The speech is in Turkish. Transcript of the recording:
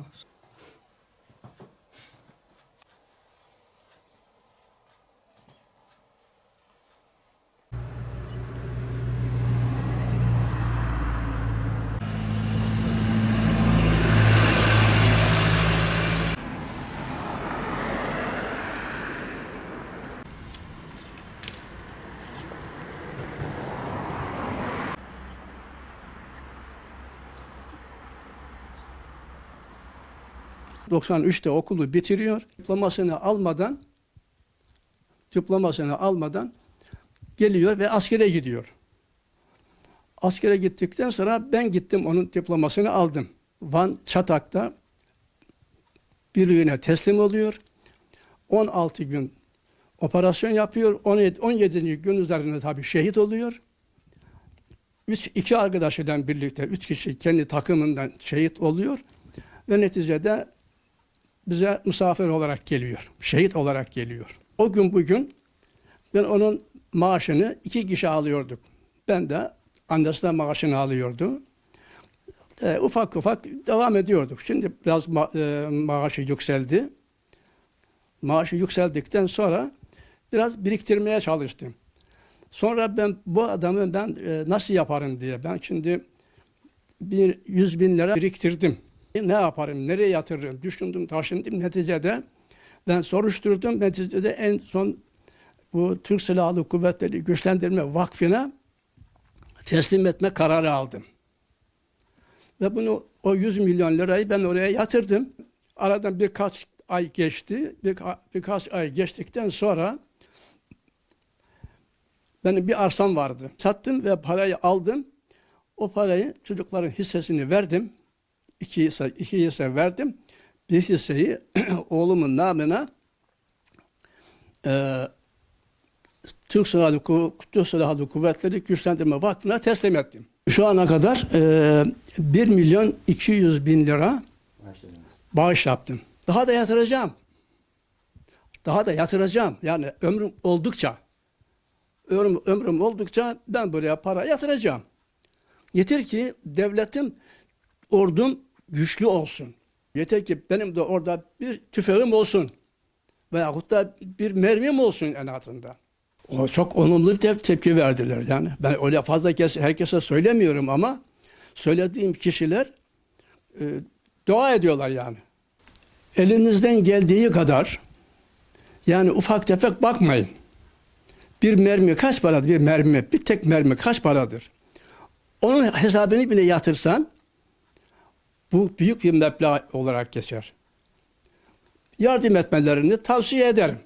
Oh. 93'te okulu bitiriyor. Diplomasını almadan diplomasını almadan geliyor ve askere gidiyor. Askere gittikten sonra ben gittim onun diplomasını aldım. Van Çatak'ta birliğine teslim oluyor. 16 gün operasyon yapıyor. 17, 17. gün üzerinde tabii şehit oluyor. Üç, iki arkadaşıyla birlikte üç kişi kendi takımından şehit oluyor. Ve neticede bize misafir olarak geliyor. Şehit olarak geliyor. O gün bugün ben onun maaşını iki kişi alıyorduk. Ben de annesinden maaşını alıyordu. E, ufak ufak devam ediyorduk. Şimdi biraz ma- e, maaşı yükseldi. Maaşı yükseldikten sonra biraz biriktirmeye çalıştım. Sonra ben bu adamı ben e, nasıl yaparım diye ben şimdi bir yüz bin lira biriktirdim. Ne yaparım, nereye yatırırım düşündüm, taşındım. Neticede ben soruşturdum. Neticede en son bu Türk Silahlı Kuvvetleri Güçlendirme Vakfı'na teslim etme kararı aldım. Ve bunu o 100 milyon lirayı ben oraya yatırdım. Aradan birkaç ay geçti. Bir, birkaç ay geçtikten sonra benim bir arsam vardı. Sattım ve parayı aldım. O parayı çocukların hissesini verdim. İki hisse, iki hisse verdim. Bir hisseyi oğlumun namına e, Türk Silahlı, Türk Silahlı Kuvvetleri Güçlendirme Vakfı'na teslim ettim. Şu ana kadar e, 1 milyon 200 bin lira bağış yaptım. Daha da yatıracağım. Daha da yatıracağım. Yani ömrüm oldukça, ömrüm, ömrüm oldukça ben buraya para yatıracağım. Yeter ki devletim, ordum güçlü olsun. Yeter ki benim de orada bir tüfeğim olsun. Veyahut da bir mermim olsun en altında. O çok olumlu tep- tepki verdiler yani. Ben öyle fazla kez herkese söylemiyorum ama söylediğim kişiler e, dua ediyorlar yani. Elinizden geldiği kadar yani ufak tefek bakmayın. Bir mermi kaç paradır? Bir mermi, bir tek mermi kaç paradır? Onun hesabını bile yatırsan bu büyük bir meblağ olarak geçer. Yardım etmelerini tavsiye ederim.